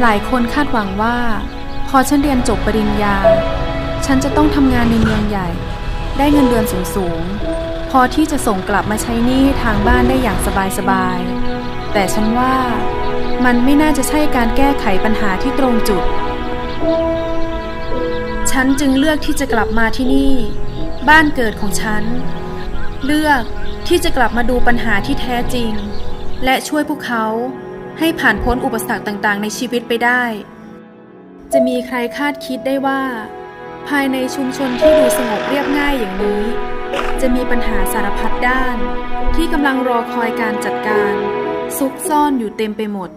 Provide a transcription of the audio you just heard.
หลายคนคาดหวังว่า พอฉันเรียนจบปริญญา ฉันจะต้องทำงานในเมืองใหญ่ ได้เงินเดือนสูงๆ พอที่จะส่งกลับมาใช้นี้ทางบ้านได้อย่างสบายๆ แต่ฉันว่ามันไม่น่าจะใช่การแก้ไขปัญหาที่ตรงจุด ฉันจึงเลือกที่จะกลับมาที่นี่ บ้านเกิดของฉัน เลือกที่จะกลับมาดูปัญหาที่แท้จริง และช่วยพวกเขาให้ผ่านพ้นอุปสรรคต่างๆ ในชีวิตไปได้ จะมีใครคาดคิดได้ว่า ภายในชุมชนที่ดูสงบเรียบง่ายอย่างนี้ จะมีปัญหาสารพัดด้าน ที่กำลังรอคอยการจัดการ ซุกซ่อนอยู่เต็มไปหมด